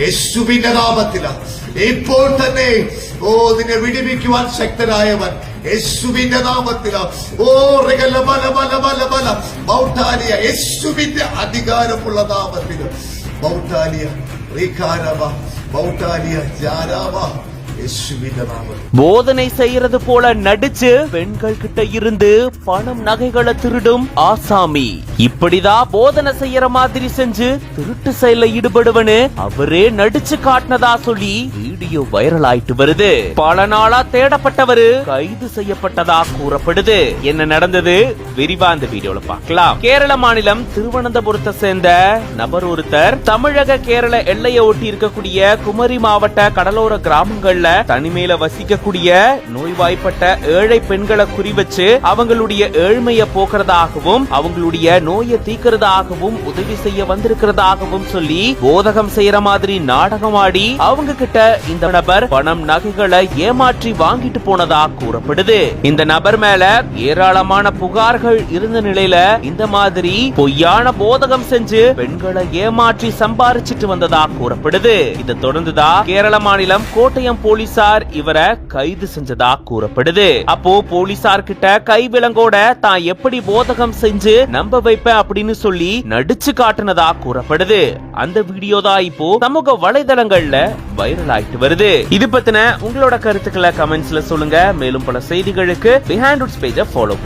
യേശുവിന്റെ ഇപ്പോൾ തന്നെ ഓ നിന്നെ വിടിവിക്കുവാൻ ശക്തനായവൻ. യേശുവിന്റെ നാമത്തില. ഓ റികല ബല ബല ബല ബല യേശുവിന്റെ അധികാരമുള്ള നാമത്തിൽ. ബൗട്ടാലിയ റികാരവ ബൗട്ടാലിയ ജാരാവ. போதனை செய்யறது போல நடிச்சு பெண்கள் கிட்ட இருந்து பணம் நகைகளை திருடும் ஆசாமி. இப்படிதான் போதனை செய்யற மாதிரி செஞ்சு திருட்டு செயல ஈடுபடுவனு அவரே நடிச்சு காட்டினதா சொல்லி வீடியோ வைரல் ஆயிட்டு வருது. பல நாளா தேடப்பட்டவரு கைது செய்யப்பட்டதா கூறப்படுது. என்ன நடந்தது? விரிவா இந்த வீடியோல பார்க்கலாம். கேரள மாநிலம் திருவனந்தபுரத்தை சேர்ந்த நபர் ஒருத்தர் தமிழக கேரள எல்லையை ஒட்டி இருக்கக்கூடிய குமரி மாவட்ட கடலோர கிராமங்கள்ல தனிமையில வசிக்கக்கூடிய நோய்வாய்ப்பட்ட ஏழை பெண்களை குறிவச்சு அவங்களுடைய ஏழ்மையை போக்குறதாகவும் அவங்களுடைய நோயை தீக்கிறதாகவும் உதவி செய்ய வந்திருக்கிறதாகவும் சொல்லி போதகம் செய்யற மாதிரி நாடகம் ஆடி அவங்க கிட்ட இந்த நபர் பணம் நகைகளை ஏமாற்றி வாங்கிட்டு போனதா கூறப்படுது. இந்த நபர் மேல ஏராளமான புகார்கள் இருந்த நிலையில இந்த மாதிரி பொய்யான போதகம் செஞ்சு பெண்களை ஏமாற்றி சம்பாரிச்சிட்டு வந்ததா கூறப்படுது. இதை தொடர்ந்துதான் கேரள மாநிலம் கோட்டயம் போலீசார் இவரை கைது செஞ்சதா கூறப்படுது. அப்போ போலீசார் கிட்ட கை விலங்கோட தான் எப்படி போதகம் செஞ்சு நம்ப வைப்பேன் அப்படின்னு சொல்லி நடிச்சு காட்டுனதா கூறப்படுது. அந்த வீடியோ தான் இப்போ சமூக வலைதளங்கள்ல வைரல் ஆயிட்டு வருது. இது பத்தின உங்களோட கருத்துக்களை கமெண்ட்ஸ்ல சொல்லுங்க. மேலும் பல செய்திகளுக்கு பிஹைண்ட் பேஜை ஃபாலோ